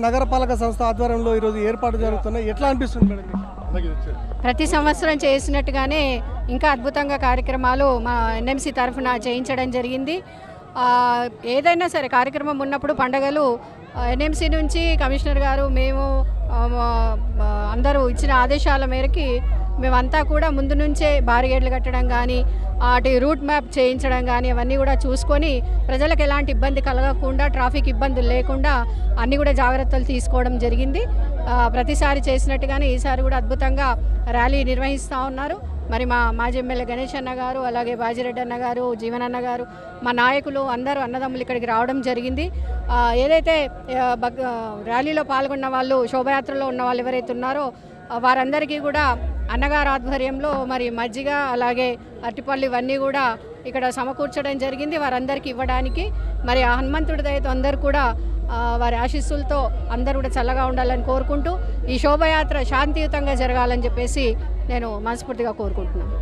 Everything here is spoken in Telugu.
నగరపాలక సంస్థ ఆధ్వర్యంలో ఈరోజు ఏర్పాటు జరుగుతున్నాయి. ఎట్లా అనిపిస్తుంది మేడం? ప్రతి సంవత్సరం చేసినట్టుగానే ఇంకా అద్భుతంగా కార్యక్రమాలు మా ఎన్ఎంసీ తరఫున చేయించడం జరిగింది. ఆ, ఏదైనా సరే కార్యక్రమం ఉన్నప్పుడు పండగలు ఎన్ఎంసీ నుంచి కమిషనర్ గారు మేము అందరూ ఇచ్చిన ఆదేశాల మేరకి మేమంతా కూడా ముందు నుంచే బారిగేడ్లు కట్టడం కానీ అటు రూట్ మ్యాప్ చేయించడం కానీ అవన్నీ కూడా చూసుకొని ప్రజలకు ఎలాంటి ఇబ్బంది కలగకుండా ట్రాఫిక్ ఇబ్బందులు లేకుండా అన్నీ కూడా జాగ్రత్తలు తీసుకోవడం జరిగింది. ప్రతిసారి చేసినట్టుగానే ఈసారి కూడా అద్భుతంగా ర్యాలీ నిర్వహిస్తూ ఉన్నారు. మరి మా మాజీ ఎమ్మెల్యే గణేష్ అన్న గారు అలాగే బాజిరెడ్డి అన్న గారు జీవన్ అన్న గారు మా నాయకులు అందరూ అన్నదమ్ములు ఇక్కడికి రావడం జరిగింది. ఏదైతే ర్యాలీలో పాల్గొన్న వాళ్ళు శోభయాత్రలో ఉన్న వాళ్ళు ఎవరైతే ఉన్నారో వారందరికీ కూడా అన్నగారు ఆధ్వర్యంలో మరి మజ్జిగ అలాగే అరటిపళ్ళు ఇవన్నీ కూడా ఇక్కడ సమకూర్చడం జరిగింది వారందరికీ ఇవ్వడానికి. మరి ఆ హనుమంతుడి దయతో అందరూ కూడా వారి ఆశీస్సులతో అందరూ కూడా చల్లగా ఉండాలని కోరుకుంటూ ఈ శోభయాత్ర శాంతియుతంగా జరగాలని చెప్పేసి నేను మనస్ఫూర్తిగా కోరుకుంటున్నాను.